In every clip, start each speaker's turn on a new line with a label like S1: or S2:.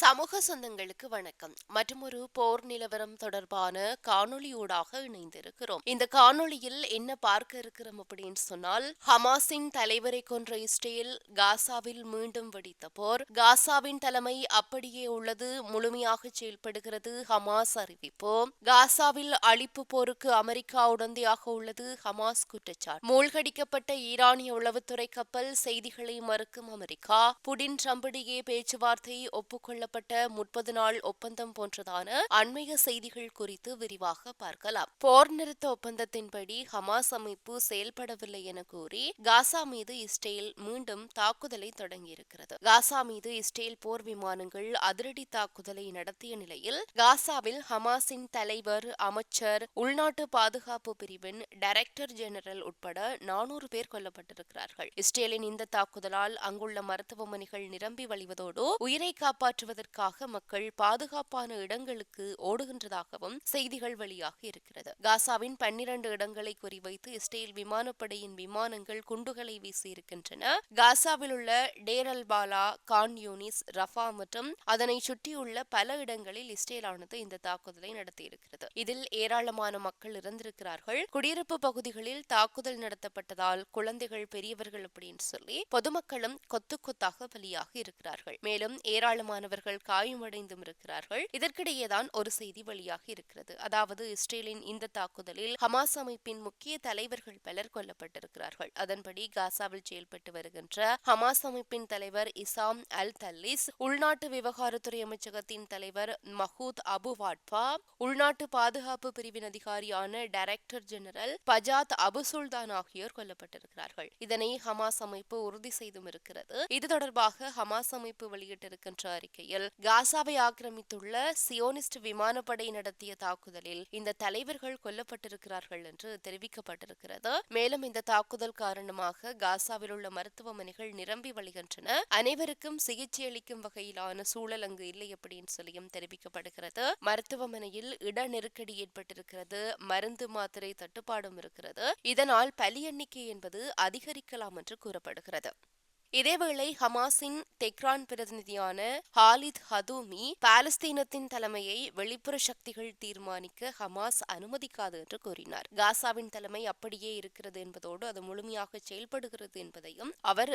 S1: சமூக சொந்தங்களுக்கு வணக்கம். மற்றும் ஒரு போர் நிலவரம் தொடர்பான காணொளியூடாக இணைந்திருக்கிறோம். இந்த காணொளியில் என்ன பார்க்க இருக்கிறோம் அப்படின்னு சொன்னால் ஹமாஸின் தலைவரை கொன்ற இஸ்ரேல் காசாவில் மீண்டும் வெடித்த போர். காசாவின் தலைமை அப்படியே உள்ளது முழுமையாக செயல்படுகிறது ஹமாஸ் அறிவிப்பு. காசாவில் அழிப்பு போருக்கு அமெரிக்கா உடந்தையாக உள்ளது ஹமாஸ் குற்றச்சாட்டு. மூழ்கடிக்கப்பட்ட ஈரானிய உளவுத்துறை கப்பல் செய்திகளை மறுக்கும் அமெரிக்கா. புடின் ட்ரம்பிடையே பேச்சுவார்த்தை ஒப்புக்கொள்ள கொள்ளப்பட்ட முப்பது நாள் ஒப்பந்தம் போன்றதான அண்மைய செய்திகள் குறித்து விரிவாக பார்க்கலாம். போர் நிறுத்த ஒப்பந்தத்தின்படி ஹமாஸ் அமைப்பு செயல்படவில்லை என கூறி காசா மீது இஸ்ரேல் மீண்டும் தாக்குதலை தொடங்கியிருக்கிறது. காசா மீது இஸ்ரேல் போர் விமானங்கள் அதிரடி தாக்குதலை நடத்திய நிலையில் காசாவில் ஹமாஸின் தலைவர் அமைச்சர் உள்நாட்டு பாதுகாப்பு பிரிவின் டைரக்டர் ஜெனரல் உட்பட நானூறு பேர் கொல்லப்பட்டிருக்கிறார்கள். இஸ்ரேலின் இந்த தாக்குதலால் அங்குள்ள மருத்துவமனைகள் நிரம்பி வழிவதோடு உயிரை காப்பாற்றுவது காப்பாற்றுவதற்காக மக்கள் பாதுகாப்பான இடங்களுக்கு ஓடுகின்றதாகவும் செய்திகள் வெளியாக இருக்கிறது. காசாவின் பன்னிரண்டு இடங்களை குறிவைத்து இஸ்ரேல் விமானப்படையின் விமானங்கள் குண்டுகளை வீசியிருக்கின்றன. காசாவில் உள்ள Deir al Balah Khan Younis Rafah மற்றும் அதனை சுற்றியுள்ள பல இடங்களில் இஸ்ரேலானது இந்த தாக்குதலை நடத்தியிருக்கிறது. இதில் ஏராளமான மக்கள் இறந்திருக்கிறார்கள். குடியிருப்பு பகுதிகளில் தாக்குதல் நடத்தப்பட்டதால் குழந்தைகள் பெரியவர்கள் அப்படின்னு சொல்லி பொதுமக்களும் கொத்து கொத்தாக பலியாக இருக்கிறார்கள். மேலும் ஏராளமானவர்கள் அவர்கள் காயமடைந்தும் இருக்கிறார்கள். இதற்கிடையேதான் ஒரு செய்தி வழியாக இருக்கிறது. அதாவது இஸ்ரேலின் இந்த தாக்குதலில் ஹமாஸ் அமைப்பின் முக்கிய தலைவர்கள் பலர் கொல்லப்பட்டிருக்கிறார்கள். அதன்படி காசாவில் செயல்பட்டு வருகின்ற ஹமாஸ் அமைப்பின் தலைவர் இசாம் அல் தல்லிஸ் உள்நாட்டு விவகாரத்துறை அமைச்சகத்தின் தலைவர் மஹூத் அபு வாட்பா உள்நாட்டு பாதுகாப்பு பிரிவின் அதிகாரியான டைரக்டர் ஜெனரல் பஜாத் அபு சுல்தான் ஆகியோர் கொல்லப்பட்டிருக்கிறார்கள். இதனை ஹமாஸ் அமைப்பு உறுதி செய்தும் இருக்கிறது. இது தொடர்பாக ஹமாஸ் அமைப்பு வெளியிட்டிருக்கின்ற அறிக்கையில் நிலையில் காசாவை ஆக்கிரமித்துள்ள சியோனிஸ்ட் விமானப்படை நடத்திய தாக்குதலில் இந்த தலைவர்கள் கொல்லப்பட்டிருக்கிறார்கள் என்று தெரிவிக்கப்பட்டிருக்கிறது. மேலும் இந்த தாக்குதல் காரணமாக காசாவில் உள்ள மருத்துவமனைகள் நிரம்பி வழிகின்றன. அனைவருக்கும் சிகிச்சை அளிக்கும் வகையிலான சூழல் அங்கு இல்லை அப்படின்னு சொல்லியும் தெரிவிக்கப்படுகிறது. மருத்துவமனையில் இட நெருக்கடி ஏற்பட்டிருக்கிறது. மருந்து மாத்திரை தட்டுப்பாடும் இருக்கிறது. இதனால் பலி எண்ணிக்கை என்பது அதிகரிக்கலாம் என்று கூறப்படுகிறது. இதேவேளை ஹமாஸின் தெக்ரான் பிரதிநிதியான ஹாலித் ஹதூமி பாலஸ்தீனத்தின் தலைமையை வெளிப்புற சக்திகள் தீர்மானிக்க ஹமாஸ் அனுமதிக்காது என்று கூறினார். காசாவின் தலைமை அப்படியே இருக்கிறது என்பதோடு அது முழுமையாக செயல்படுகிறது என்பதையும் அவர்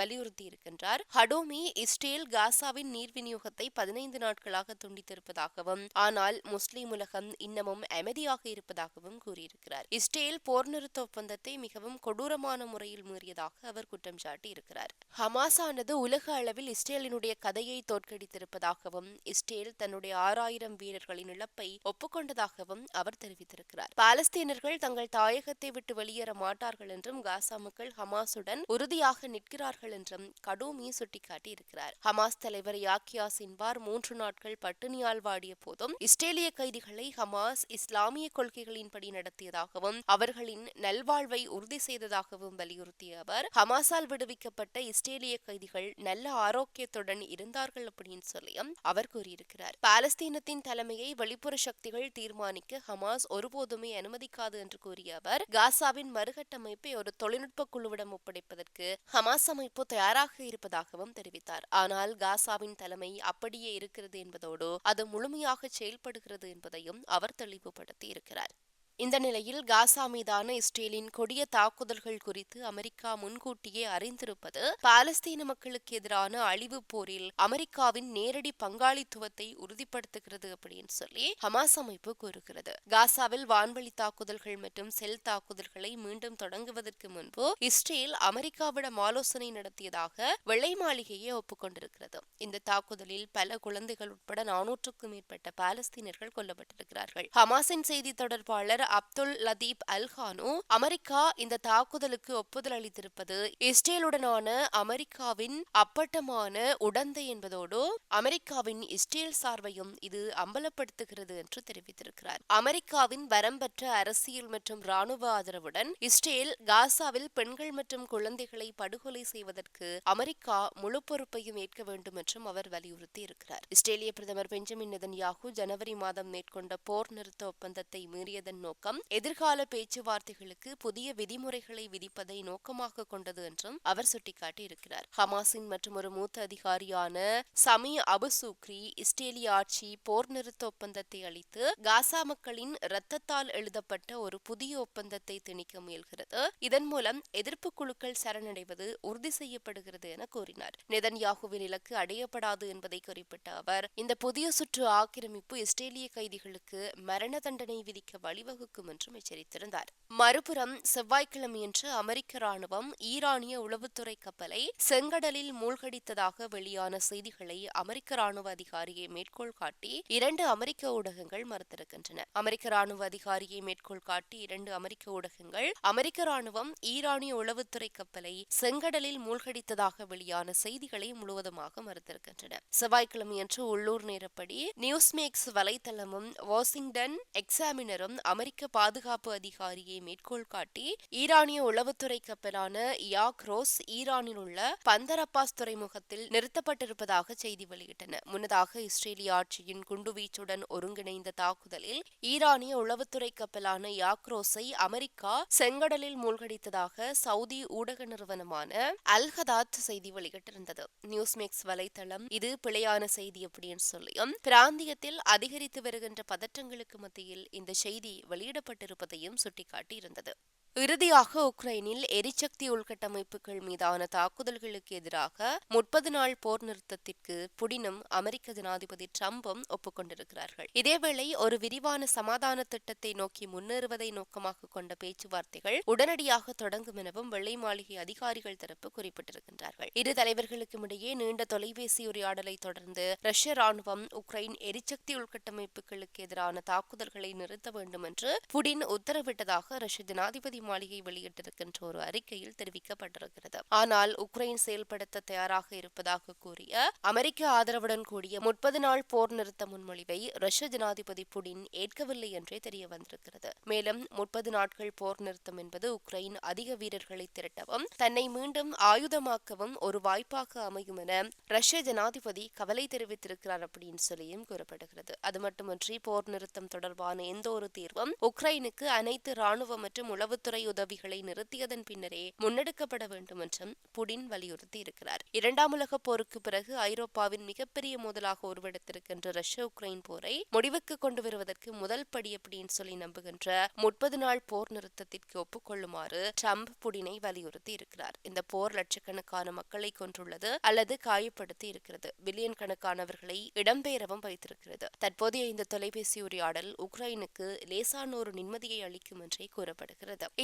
S1: வலியுறுத்தி இருக்கின்றார் ஹடோமி இஸ்ரேல் காசாவின் நீர் விநியோகத்தை பதினைந்து நாட்களாக துண்டித்திருப்பதாகவும் ஆனால் முஸ்லிம் உலகம் இன்னமும் அமைதியாக இருப்பதாகவும் கூறியிருக்கிறார். இஸ்ரேல் போர் நிறுத்த ஒப்பந்தத்தை மிகவும் கொடூரமான முறையில் மீறியதாக அவர் குற்றம் சாட்டியிருக்கிறார். ஹமாஸானது உலக அளவில் இஸ்ரேலினுடைய கதையை தோற்கடித்திருப்பதாகவும் இஸ்ரேல் தன்னுடைய ஆறாயிரம் வீரர்களின் இழப்பை ஒப்புக்கொண்டதாகவும் அவர் தெரிவித்திருக்கிறார். பாலஸ்தீனர்கள் தங்கள் தாயகத்தை விட்டு வெளியேற மாட்டார்கள் என்றும் காசா மக்கள் ஹமாஸுடன் உறுதியாக நிற்கிறார்கள் என்றும் கடூமி சுட்டிக்காட்டி இருக்கிறார் ஹமாஸ் தலைவர் யாக்கியா சின்வார் மூன்று நாட்கள் பட்டினியால் வாடிய போதும் இஸ்ரேலிய கைதிகளை ஹமாஸ் இஸ்லாமிய கொள்கைகளின்படி நடத்தியதாகவும் அவர்களின் நல்வாழ்வை உறுதி செய்ததாகவும் வலியுறுத்திய அவர் ஹமாஸால் விடுவிக்கப்பட்ட இஸ்ரேலிய கைதிகள் நல்ல ஆரோக்கியத்துடன் இருந்தார்கள் அப்படின்னு சொல்லியும் அவர் கூறியிருக்கிறார். பாலஸ்தீனத்தின் தலைமையை வெளிப்புற சக்திகள் தீர்மானிக்க ஹமாஸ் ஒருபோதுமே அனுமதிக்காது என்று கூறிய அவர் காசாவின் மறுகட்டமைப்பை ஒரு தொழில்நுட்ப குழுவிடம் ஒப்படைப்பதற்கு ஹமாஸ் அமைப்பு தயாராக இருப்பதாகவும் தெரிவித்தார். ஆனால் காசாவின் தலைமை அப்படியே இருக்கிறது என்பதோடு அது முழுமையாக செயல்படுகிறது என்பதையும் அவர் தெளிவுபடுத்தி இருக்கிறார் இந்த நிலையில் காசா மீதான இஸ்ரேலின் கொடிய தாக்குதல்கள் குறித்து அமெரிக்கா முன்கூட்டியே அறிந்திருப்பது பாலஸ்தீன மக்களுக்கு எதிரான அழிவு போரில் அமெரிக்காவின் நேரடி பங்காளித்துவத்தை உறுதிப்படுத்துகிறது அப்படின்னு சொல்லி ஹமாஸ் அமைப்பு கூறுகிறது. காசாவில் வான்வழி தாக்குதல்கள் மற்றும் செல் தாக்குதல்களை மீண்டும் தொடங்குவதற்கு முன்பு இஸ்ரேல் அமெரிக்காவிடம் ஆலோசனை நடத்தியதாக வெள்ளை மாளிகையை ஒப்புக்கொண்டிருக்கிறது. இந்த தாக்குதலில் பல குழந்தைகள் உட்பட நானூற்றுக்கும் மேற்பட்ட பாலஸ்தீனர்கள் கொல்லப்பட்டிருக்கிறார்கள். ஹமாஸின் செய்தி தொடர்பாளர் அப்துல் லதீப் அல்ஹானு அமெரிக்கா இந்த தாக்குதலுக்கு ஒப்புதல் அளித்திருப்பது இஸ்ரேலுடனான அமெரிக்காவின் அப்பட்டமான உடந்தை என்பதோடு அமெரிக்காவின் இஸ்ரேல் சார்பையும் இது அம்பலப்படுத்துகிறது என்று தெரிவித்திருக்கிறார். அமெரிக்காவின் வரம்பற்ற அரசியல் மற்றும் ராணுவ ஆதரவுடன் இஸ்ரேல் காசாவில் பெண்கள் மற்றும் குழந்தைகளை படுகொலை செய்வதற்கு அமெரிக்கா முழு பொறுப்பையும் ஏற்க வேண்டும் என்றும் அவர் வலியுறுத்தி இருக்கிறார் இஸ்ரேலிய பிரதமர் பெஞ்சமின் நெதன்யாகு ஜனவரி மாதம் மேற்கொண்ட போர் நிறுத்த ஒப்பந்தத்தை மீறியதன் நோக்கம் நோக்கம் எதிர்கால பேச்சுவார்த்தைகளுக்கு புதிய விதிமுறைகளை விதிப்பதை நோக்கமாக கொண்டது என்றும் அவர் சுட்டிக்காட்டியிருக்கிறார். ஹமாஸின் மற்றும் ஒரு மூத்த அதிகாரியான சமி அபுசூக்ரி இஸ்ரேலிய ஆட்சி போர் நிறுத்த ஒப்பந்தத்தை அளித்து காசா மக்களின் இரத்தத்தால் எழுதப்பட்ட ஒரு புதிய ஒப்பந்தத்தை திணிக்க முயல்கிறது. இதன் மூலம் எதிர்ப்பு குழுக்கள் சரணடைவது உறுதி செய்யப்படுகிறது என கூறினார். நெதன்யாகுவின் இலக்கு அடையப்படாது என்பதை குறிப்பிட்ட அவர் இந்த புதிய சுற்று ஆக்கிரமிப்பு இஸ்ரேலிய கைதிகளுக்கு மரண தண்டனை விதிக்க வழிவகு வழிவகுக்கும் என்றும் எச்சரித்திருந்தார். மறுபுறம் செவ்வாய்க்கிழமையன்று அமெரிக்க ராணுவம் ஈரானிய உளவுத்துறை கப்பலை செங்கடலில் மூழ்கடித்ததாக வெளியான செய்திகளை அமெரிக்க ராணுவ அதிகாரியை மேற்கோள் காட்டி இரண்டு அமெரிக்க ஊடகங்கள் மறுத்திருக்கின்றன. அமெரிக்க ராணுவ அதிகாரியை மேற்கோள் காட்டி இரண்டு அமெரிக்க ஊடகங்கள் அமெரிக்க ராணுவம் ஈரானிய உளவுத்துறை கப்பலை செங்கடலில் மூழ்கடித்ததாக வெளியான செய்திகளை முழுவதுமாக மறுத்திருக்கின்றன. செவ்வாய்க்கிழமையன்று உள்ளூர் நேரப்படி நியூஸ்மேக்ஸ் வலைத்தளமும் வாஷிங்டன் எக்ஸாமினரும் அமெரிக்க பாதுகாப்பு அதிகாரியை மேற்கோள் காட்டி ஈரானிய உளவுத்துறை கப்பலான யாக்ரோஸ் ஈரானில் உள்ள பந்தர் அப்பாஸ் துறைமுகத்தில் நிறுத்தப்பட்டிருப்பதாக செய்தி வெளியிட்டன. முன்னதாக இஸ்ரேலிய ஆட்சியின் குண்டுவீச்சுடன் ஒருங்கிணைந்த தாக்குதலில் ஈரானிய உளவுத்துறை கப்பலான யாக்ரோஸை அமெரிக்கா செங்கடலில் மூழ்கடித்ததாக சவுதி ஊடக நிறுவனமான அல்ஹதாத் செய்தி வெளியிட்டிருந்தது. நியூஸ்மேக்ஸ் வலைத்தளம் இது பிழையான செய்தி அப்படின்னு சொல்லியும் பிராந்தியத்தில் அதிகரித்து வருகின்ற பதற்றங்களுக்கு மத்தியில் இந்த செய்தி வெளியிடப்பட்டிருப்பதையும் சுட்டிக்காட்டியிருந்தது. இறுதியாக உக்ரைனில் எரிசக்தி உள்கட்டமைப்புகள் மீதான தாக்குதல்களுக்கு எதிராக முப்பது நாள் போர் நிறுத்தத்திற்கு புடினும் அமெரிக்க ஜனாதிபதி டிரம்பும் ஒப்புக்கொண்டிருக்கிறார்கள். இதேவேளை ஒரு விரிவான சமாதான திட்டத்தை நோக்கி முன்னேறுவதை நோக்கமாக கொண்ட பேச்சுவார்த்தைகள் உடனடியாக தொடங்கும் எனவும் வெள்ளை மாளிகை அதிகாரிகள் தரப்பு குறிப்பிட்டிருக்கின்றார்கள். இரு தலைவர்களுக்கும் இடையே நீண்ட தொலைபேசி உரையாடலை தொடர்ந்து ரஷ்ய ராணுவம் உக்ரைன் எரிசக்தி உள்கட்டமைப்புகளுக்கு எதிரான தாக்குதல்களை நிறுத்த வேண்டும் என்று புடின் உத்தரவிட்டதாக ரஷ்ய ஜனாதிபதி மாளிகை வெளியிட்டிருக்கின்ற ஒரு அறிக்கையில் தெரிவிக்கப்பட்டிருக்கிறது. ஆனால் உக்ரைன் செயல்படுத்த தயாராக இருப்பதாக கூறிய அமெரிக்க ஆதரவுடன் கூடிய முப்பது நாள் போர் நிறுத்த முன்மொழிவை ரஷ்ய ஜனாதிபதி புடின் ஏற்கவில்லை என்றே தெரிய வந்திருக்கிறது. மேலும் முப்பது நாட்கள் போர் நிறுத்தம் என்பது உக்ரைன் அதிக வீரர்களை திரட்டவும் தன்னை மீண்டும் ஆயுதமாக்கவும் ஒரு வாய்ப்பாக அமையும் என ரஷ்ய ஜனாதிபதி கவலை தெரிவித்திருக்கிறார் அப்படின்னு சொல்லியும் கூறப்படுகிறது. அது மட்டுமின்றி போர் நிறுத்தம் தொடர்பான எந்த ஒரு தீர்வும் உக்ரைனுக்கு அனைத்து ராணுவ மற்றும் உளவுத்துறை துறை உதவிகளை நிறுத்தியதன் பின்னரே முன்னெடுக்கப்பட வேண்டும் என்றும் புடின் வலியுறுத்தி இருக்கிறார். இரண்டாம் உலக போருக்கு பிறகு ஐரோப்பாவின் மிகப்பெரிய மோதலாக உருவெடுத்திருக்கின்ற ரஷ்ய உக்ரைன் போரை முடிவுக்கு கொண்டு வருவதற்கு முதல் படி அப்படின்னு சொல்லி நம்புகின்ற முப்பது நாள் போர் நிறுத்தத்திற்கு ஒப்புக்கொள்ளுமாறு ட்ரம்ப் புடினை வலியுறுத்தி இருக்கிறார். இந்த போர் லட்சக்கணக்கான மக்களை கொன்றுள்ளது அல்லது காயப்படுத்தி இருக்கிறது. பில்லியன் கணக்கானவர்களை இடம்பெயரவும் வைத்திருக்கிறது. தற்போதைய இந்த தொலைபேசி உரையாடல் உக்ரைனுக்கு லேசான ஒரு நிம்மதியை அளிக்கும் என்றே கூறப்படுகிறது.